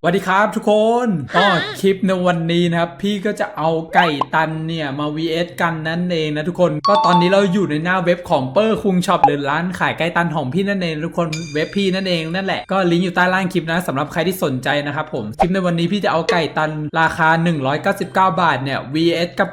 สวัสดีครับทุกคนก็คลิปในวันนี้นะครับ พี่ก็จะเอาไก่ตันเนี่ย มา vs กันนั่นเองนะทุกคนก็ตอนนี้เราอยู่ในหน้าเว็บของเปอร์คุงช็อปหรือร้านขายไก่ตันของพี่นั่นเองทุกคนเว็บพี่นั่นเองนั่นแหละก็ลิงก์อยู่ใต้ล่างคลิปนะสำหรับใครที่สนใจนะครับผมคลิปในวันนี้พี่จะเอาไก่ตันราคา 199 บาทเนี่ย vs กับ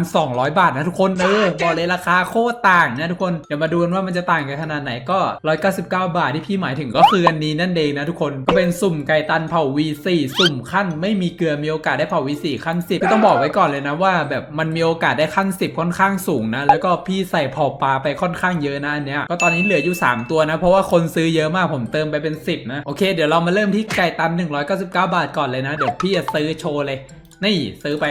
1,200 บาทนะทุกคนเออบอกเลยราคาโคตรต่างนะทุกคนเดี๋ยวมาดูกันว่ามันจะต่างกันขนาดไหนก็ 199 บาทที่พี่หมายถึงก็คืออันนี้นั่นเองนะทุกคนก็เป็นสุ่มไก่ตันเผ่า V4 สุ่มขั้นไม่มีเกลือมีโอกาสได้เผ่า V4 ขั้น 10ก็ต้องบอกไว้ก่อนเลยนะว่าแบบมันมีโอกาสได้ขั้น 10 ค่อนข้างสูงนะ แล้วก็พี่ใส่เผ่าปลาไปค่อนข้างเยอะนะอันเนี้ยก็ตอนนี้เหลืออยู่ 3 ตัวนะ เพราะว่าคนซื้อเยอะมากผมเติมไปเป็น 10 นะ โอเคเดี๋ยวเรามาเริ่มที่ไก่ตัน 199 บาทก่อนเลยนะ เดี๋ยวพี่จะซื้อโชว์เลย นี่ซื้อไป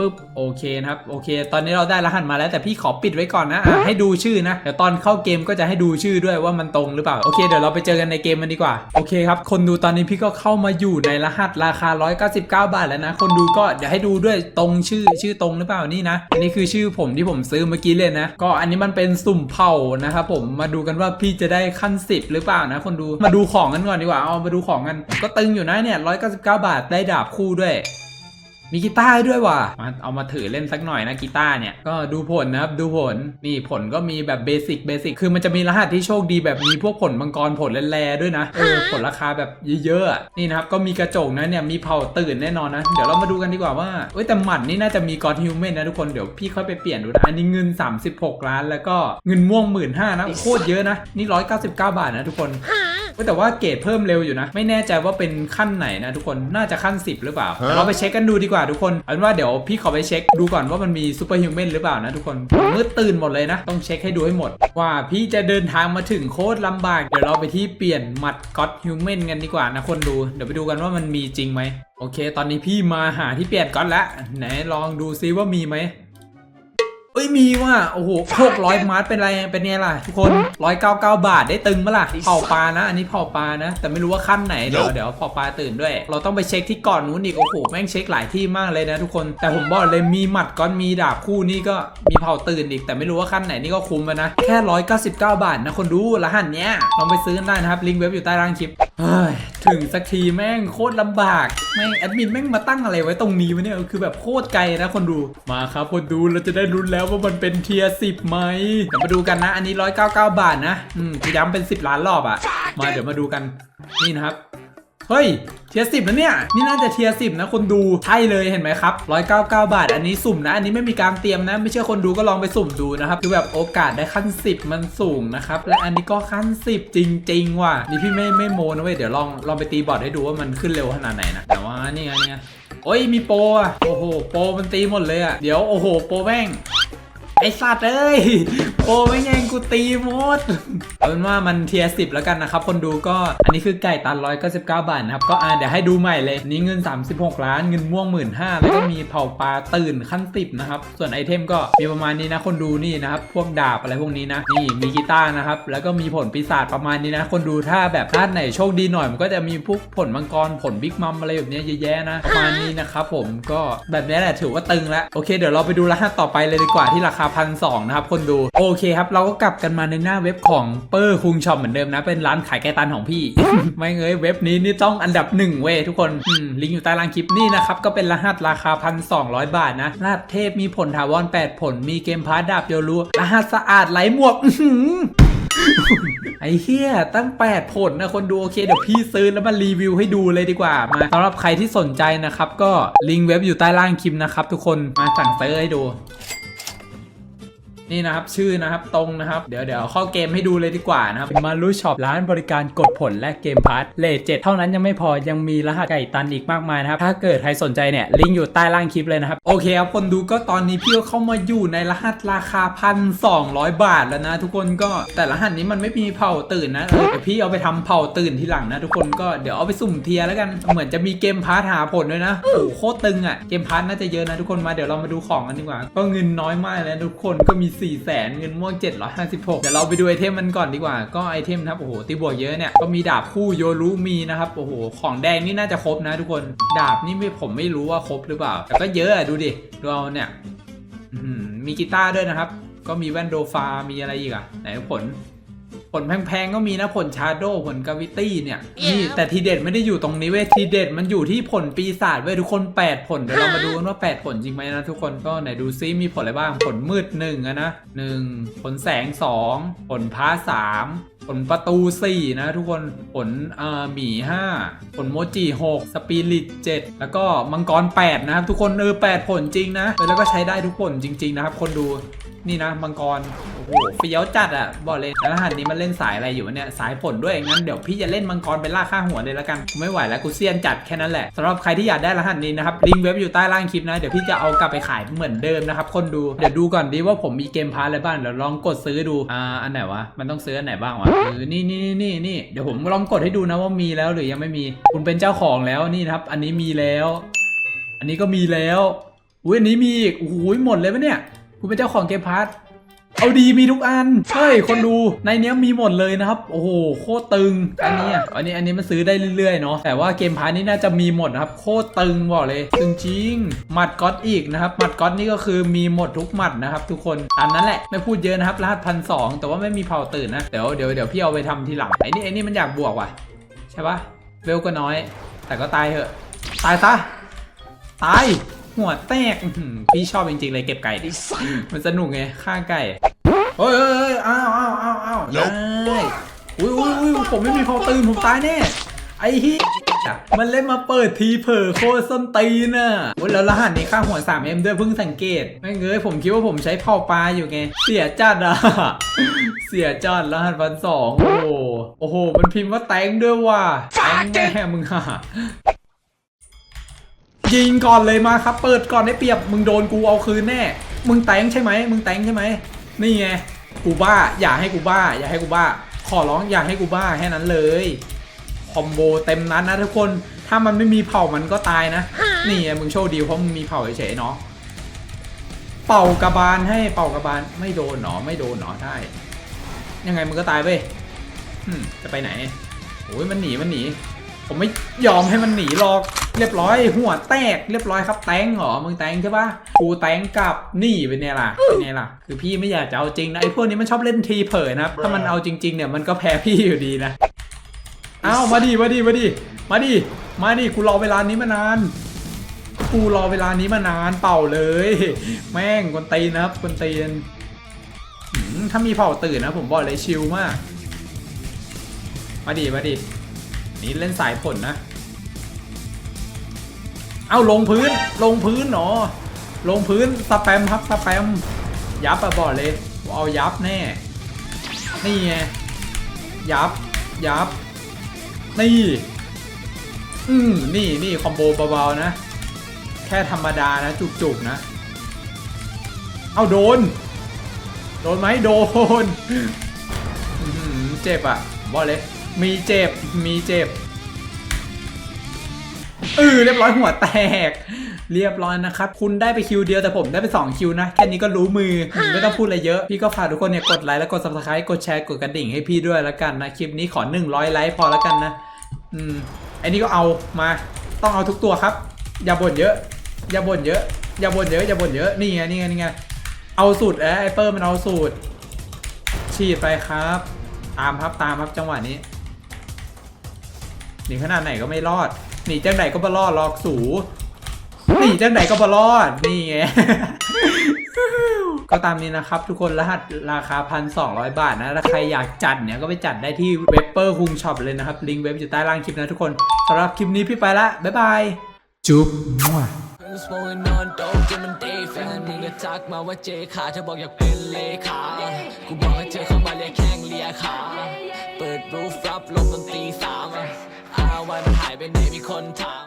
ปุ๊บโอเคนะครับโอเค ตอนนี้เราได้รหัสมาแล้วแต่พี่ขอปิดไว้ก่อนนะะให้ดูชื่อนะเดี๋ยวตอนเข้าเกมก็จะให้ดูชื่อด้วยว่ามันตรงหรือเปล่าโอเคเดี๋ยวเราไปเจอกันในเกมมันดีกว่าโอเคครับคนดูตอนนี้พี่ก็เข้ามาอยู่ในรหัสราคา 199 บาทแล้วนะ คนดูก็เดี๋ยวให้ดูด้วยตรงชื่อชื่อตรงหรือเปล่านี่นะอันนี้คือชื่อผมที่ผมซื้อเมื่อกี้เลยนะ ก็อันนี้มันเป็นสุ่มเผ่านะครับผมมาดูกันว่าพี่จะได้ขั้น 10 หรือเปล่านะ คนดูมาดูของกันก่อนดีกว่าเอามาดูของกันก็ตึงอยู่นะเนี่ย199 บาทได้ดาบคู่ด้วย มีกีตาร์ให้ด้วยว่ะมาเอามาถือเล่นสักหน่อยนะกีตาร์เนี่ย ก็ดูผลนะครับ ดูผล นี่ผลก็มีแบบเบสิกเบสิกคือมันจะมีรหัสที่โชคดีแบบมีพวกผลมังกรผลแร่ๆด้วยนะ เออ ผลราคาแบบเยอะๆอะนี่นะครับ ก็มีกระจกนะเนี่ย มีเผาตื่นแน่นอนนะ เดี๋ยวเรามาดูกันดีกว่าว่าเอ้ยแต่หมัดนี่น่าจะมีกอดฮิวแมนนะทุกคน เดี๋ยวพี่ค่อยไปเปลี่ยนดูนะ อันนี้เงิน 36 ล้านแล้วก็เงินม่วง1 5ื่นนะ โคตรเยอะนะ นี่ 199 บาทนะทุกคนเว้ย แต่ว่าเกรดเพิ่มเร็วอยู่นะ ไม่แน่ใจว่าเป็นขั้นไหนนะทุกคนน่าจะขั้น 10 หรือเปล่าเดี๋ยวเราไปเช็คกันดูดีกว่าทุกคนเอาเป็นว่าเดี๋ยวพี่ขอไปเช็คดูก่อนว่ามันมีซูเปอร์ฮิวแมนหรือเปล่านะทุกคนมืดตื่นหมดเลยนะ ต้องเช็คให้ดูให้หมด ว่าพี่จะเดินทางมาถึงโคตรลำบาก เดี๋ยวเราไปที่เปลี่ยนหมัดก็อดฮิวแมนกันดีกว่านะคนดูเดี๋ยวไปดูกันว่ามันมีจริงไหมโอเค ตอนนี้พี่มาหาที่เปลี่ยนก็อดแล้วไหนลองดูซิว่ามีไหม เอ้ยมีว่ะโอ้โหหกร้อยมาร์ทเป็นไรเป็นไงล่ะทุกคนร้อยเก้าเก้าบาทได้ตึงมาล่ะเผาปลานะ อันนี้เผาปลานะ แต่ไม่รู้ว่าขั้นไหนเดี๋ยวเดี๋ยวเผาปลาตื่นด้วย เราต้องไปเช็คที่ก่อนนู้นอีกโอ้โหแม่งเช็คหลายที่มากเลยนะทุกคนแต่ผมบอกเลยมีหมัดก้อนมีดาบคู่นี่ก็มีเผาตื่นอีก แต่ไม่รู้ว่าขั้นไหนนี่ก็คุ้มแล้วนะแค่ร้อยเก้าสิบเก้าบาทนะคนดูรหัสเนี้ยลองไปซื้อกันได้นะครับลิงก์เว็บอยู่ใต้ล่างคลิปเฮ้ย ถึงสักทีแม่งโคตรลำบากแม่งแอดมินแม่งมาตั้งอะไรไว้ตรงนี้วะเนี่ยคือแบบโคตรไกลนะคนดูมาครับคนดูเราจะได้รู้นแล้วว่ามันเป็นเทียร์สิบไหมเดี๋ยวมาดูกันนะ อันนี้ร้อยเก้าเก้าบาทนะ อืมย้ำเป็นสิบล้านรอบอะมาเดี๋ยวมาดูกันนี่นะครับ เฮ้ยเทียสิบนะเนี่ย นี่น่าจะเทียสิบนะคนดู ใช่เลยเห็นไหมครับ199บาท อันนี้สุ่มนะ อันนี้ไม่มีการเตรียมนะ ไม่เชื่อคนดูก็ลองไปสุ่มดูนะครับ คือแบบโอกาสได้ขั้น10มันสูงนะครับ และอันนี้ก็ขั้น10จริง ๆ ว่ะ นี่พี่ไม่ไม่โมนะเว้ย เดี๋ยวลองลองไปตีบอร์ดให้ดูว่ามันขึ้นเร็วขนาดไหนนะ แต่ว่านี่ไงเนี่ยโอ้ยมีโปอะ โอ้โห โปมันตีหมดเลยอะ เดี๋ยวโอ้โห โปแม่ง ไอสัตว์เอ้ยโอ้ไม่แย่งกูตีหมดเอาเป็นว่ามันเทียสิบแล้วกันนะครับ คนดูก็อันนี้คือไก่ตันร้อยเก้าสิบเก้าบาทนะครับ ก็อ่าเดี๋ยวให้ดูใหม่เลย นี้เงิน 36 ล้านเงินม่วงหมื่นห้าแล้วก็มีเผาปลาตื่นขั้นติบนะครับ ส่วนไอเทมก็มีประมาณนี้นะ คนดูนี่นะครับ พวกดาบอะไรพวกนี้นะ นี่มีกีตาร์นะครับ แล้วก็มีผลปีศาจประมาณนี้นะ คนดูถ้าแบบท่านไหนโชคดีหน่อยมันก็จะมีพวกผลมังกรผลบิ๊กมัมอะไรแบบนี้เยอะแยะนะประมาณนี้นะครับผมก็แบบนี้แหละถือว่าตึงแล้วโอเค เดี๋ยวเราไปดูรหัสต่อไปเลยดีกว่าที่ราคาพันสองนะครับคนดู โอเคครับ เราก็กลับกันมาในหน้าเว็บของเปอร์คุงช็อปเหมือนเดิมนะ เป็นร้านขายไก่ตันของพี่ ไม่เงยเว็บนี้นี่ต้องอันดับหนึ่งเว้ยทุกคนลิงก์อยู่ใต้ล่างคลิปนี่นะครับ ก็เป็นรหัสราคาพันสองร้อยบาทนะรหัสเทพมีผลถาวร8ผลมีเกมพาร์ดาบโยรู้รหัสสะอาดไหลหมวกไอ้เฮียตั้ง 8 ผลนะคนดูโอเคเดี๋ยวพี่ซื้อแล้วมารีวิวให้ดูเลยดีกว่ามาสำหรับใครที่สนใจนะครับ ก็ลิงก์เว็บอยู่ใต้ล่างคลิปนะครับทุกคนมาสั่งซื้อให้ดู นี่นะครับชื่อนะครับตรงนะครับเดี๋ยวเดี๋ยวเข้าเกมให้ดูเลยดีกว่านะครับมารู้ช็อปร้านบริการกดผลและเกมพาร์ทเลทเจ็ดเท่านั้นยังไม่พอยังมีรหัสไก่ตันอีกมากมายนะครับถ้าเกิดใครสนใจเนี่ยลิงก์อยู่ใต้ล่างคลิปเลยนะครับโอเคครับคนดูก็ตอนนี้พี่ก็เข้ามาอยู่ในรหัสราคาพันสองบาทแล้วนะทุกคนก็แต่รหัสนี้มันไม่มีเผาตื่นนะเดี๋ยวพี่เอาไปทำเผาตื่นทีหลังนะทุกคนก็เดี๋ยวเอาไปสุ่มเทียร์แล้วกันเหมือนจะมีเกมพาร์ทหาผลด้วยนะโอ้โหโคตรตึงอะเกมพาร์ทน่าจะเยอะนะทุกคนมาเดี๋ยวเรามาดูของกันดีกว่า ก็เงินน้อยมากแล้วทุกคนก็มี4ี่แสนเงินม่วง 756 เดี๋ยวเราไปดูไอเทมมันก่อนดีกว่า ก็ไอเทมนะครับ โอ้โห ตีบวกเยอะเนี่ย ก็มีดาบคู่โยรุมีนะครับ โอ้โห ของแดงนี่น่าจะครบนะทุกคน ดาบนี่ไม่ผมไม่รู้ว่าครบหรือเปล่า แต่ก็เยอะอะดูดิ ดูเอาเนี่ยมีกีตาร์ด้วยนะครับ ก็มีแว่นโดฟา มีอะไรอีกอะไหนผล ผลแพงๆ ก็มีนะผลชาโดผลกาวิตี้เนี่ยนี่แต่ทีเด็ดไม่ได้อยู่ตรงนี้เว้ยทีเด็ดมันอยู่ที่ผลปีศาจเว้ยทุกคน 8 ผล เดี๋ยวเรามาดูกันว่า 8 ผลจริงไหมนะทุกคนก็ไหนดูซิมีผลอะไรบ้างผลมืด1อะนะ1ผลแสง2ผลพ้า3ผลประตู4นะทุกคนผลเอ่อหมี5ผลโมจิ6สปิริต7แล้วก็มังกร8นะครับทุกคนเออ8ผลจริงนะเออแล้วก็ใช้ได้ทุกผลจริง ๆ นะครับ คนดูนี่นะมังกรโอ้โห เฟี้ยวจัดอะบอกเลยแล้วรหัสนี้มันเล่นสายอะไรอยู่วะเนี่ยสายผลด้วยงั้นเดี๋ยวพี่จะเล่นมังกรเป็นล่าค่าหัวเลยล้วกันไม่ไหวแล้วกูเซียนจัดแค่นั้นแหละสำหรับใครที่อยากได้รหัสนี้นะครับลิงก์เว็บอยู่ใต้ล่างคลิปนะเดี๋ยวพี่จะเอากลับไปขายเหมือนเดิมนะครับคนดูเดี๋ยวดูก่อนดีว่าผมมีเกมพาร์ทอะไรบ้างเดี๋ยวลองกดซื้อดูอ่าอันไหนวะมันต้องซื้ออันไหนบ้างวะเออนี่นี่นี่นี่เดี๋ยวผมลองกดให้ดูนะว่ามีแล้วหรือยังไม่มี คุณเป็นเจ้าของแล้วนี่นะครับ อันนี้มีแล้ว อันนี้ก็มีแล้วอุ้ยอันนี้มีอีกโอ้โหหมดเลยปะเนี่ย คุณเป็นเจ้าของเกมพาร์ท เอาดีมีทุกอันใช่คนดูในเนี้ยมีหมดเลยนะครับ โอ้โหโคตรตึงอันนี้อันนี้อันนี้มันซื้อได้เรื่อยๆเนาะแต่ว่าเกมพาร์ทนี้น่าจะมีหมดนะครับโคตรตึงบอกเลยตึงจริงหมัดก๊อตอีกนะครับหมัดก๊อตนี่ก็คือมีหมดทุกหมัดนะครับ ทุกคนตามนั้นแหละไม่พูดเยอะนะครับรหัสพันสองแต่ว่าไม่มีเผาตื่นนะเดี๋ยวเดี๋ยวเดี๋ยวพี่เอาไปทำทีหลังไอ้นี่ไอ้นี่มันอยากบวกว่ะใช่ปะเวลก็น้อย แต่ก็ตายเถอะ ตายซะตาย หัวแตกอื้อหือพี่ชอบจริงๆเลยเก็บไก่ดิมันสนุกไงฆ่าไก่เฮ้ยเฮ้ยเฮ้ยอ้าวอ้าวอ้าวอ้าวได้อุ้ยอุ้ยอุ้ยผมไม่มีพอตื่นผมตายแน่ไอ้ฮียมันเล่นมาเปิดทีเผลอโคตรส้นตีนอะโอ้ยแล้วรหัสนี้ค่าหัว 3M ด้วยเพิ่งสังเกต ไม่เงยผมคิดว่าผมใช้เผาปลาอยู่ไง เสียจัดอะ เสียจัดรหัสพันสองโอ้โหโอ้โหมันพิมพ์ว่าแตงด้วยว่ะแตงแม่มึงอะ ยิงก่อนเลยมาครับ เปิดก่อนได้เปรียบมึงโดนกูเอาคืนแน่ มึงแตงใช่ไหมมึงแตงใช่ไหมนี่ไงกูบ้า อย่าให้กูบ้า อย่าให้กูบ้า ขอร้องอย่าให้กูบ้าแค่นั้นเลยคอมโบเต็มนั้นนะทุกคนถ้ามันไม่มีเผ่ามันก็ตายนะ นี่ไงมึงโชคดีเพราะมึงมีเผ่าเฉยๆเนาะเป่ากระบาลให้เป่ากระบาลไม่โดนเนาะไม่โดนเนาะได้ ยังไงมึงก็ตายเว้ยจะไปไหนโอ้ยมันหนีมันหนี ผมไม่ยอมให้มันหนีหรอก เรียบร้อยหัวแตกเรียบร้อยครับแตงเหรอมึงแตงใช่ปะกูแตงกลับนี่เป็นไงล่ะเป็นไงล่ะ คือพี่ไม่อยากจะเอาจริงนะไอ้พวกนี้มันชอบเล่นทีเผยนะครับถ้ามันเอาจริงๆเนี่ยมันก็แพ้พี่อยู่ดีนะเอามาดิมาดิมาดิมาดิมาดิกูรอเวลานี้มานานกูรอเวลานี้มานานเป่าเลย แม่งคนตีนะครับคนตีนถ้ามีเผ่าตื่นนะผมบอกเลยชิลมาก มาดิมาดินี่เล่นสายผลนะ เอาลงพื้นลงพื้นหนอลงพื้นสแปมครับสแปมยับอะบอกเลยเอายับแน่ นี่ไงยับยับนี่อืมนี่นี่คอมโบเบาๆนะ แค่ธรรมดานะจุกๆนะ เอาโดน โดนไหมโดนเจ็บอะบอกเลยมีเจ็บมีเจ็บ เออเรียบร้อยหัวแตก เรียบร้อยนะครับ คุณได้ไปคิวเดียวแต่ผมได้ไป 2 คิวนะ แค่นี้ก็รู้มือไม่ต้องพูดอะไรเยอะ พี่ก็ฝากทุกคนเนี่ยกดไลค์และกด subscribe กดแชร์กดกระดิ่งให้พี่ด้วยแล้วกันนะ คลิปนี้ขอ 100 ไลค์พอแล้วกันนะ อืมไอ้นี่ก็เอามาต้องเอาทุกตัวครับ อย่าบ่นเยอะ อย่าบ่นเยอะ อย่าบ่นเยอะอย่าบ่นเยอะนี่ไงนี่ไงนี่ไงเอาสูตรเออไอเปอร์มันเอาสูตรฉีดไปครับ ตามครับตามครับจังหวะนี้หนีขนาดไหนก็ไม่รอด หนีจังไหนก็บรอดหรอกสูหนีจังไหนก็บรอดนี่ไงก็ตามนี้นะครับ ทุกคนรหัสราคาพันสองบาทนะ ถ้าใครอยากจัดเนี่ย ก็ไปจัดได้ที่เว็บเปอร์คุงช็อปเลยนะครับ ลิงก์เว็บอยู่ใต้ล่างคลิปนะทุกคนสำหรับคลิปนี้พี่ไปละ บ๊ายบาย จุ๊บมั่ว Smoking on dope จนมันเดย์แฟนมึงก็ทักมาว่าเจขาเธอบอกอยากเป็นเลขากูบอกให้เธอเข้ามาเรียกแข้งเลียขา เปิดรูฟรับลมดนตรีสาม เป็นหายไปไหนมีคนถาม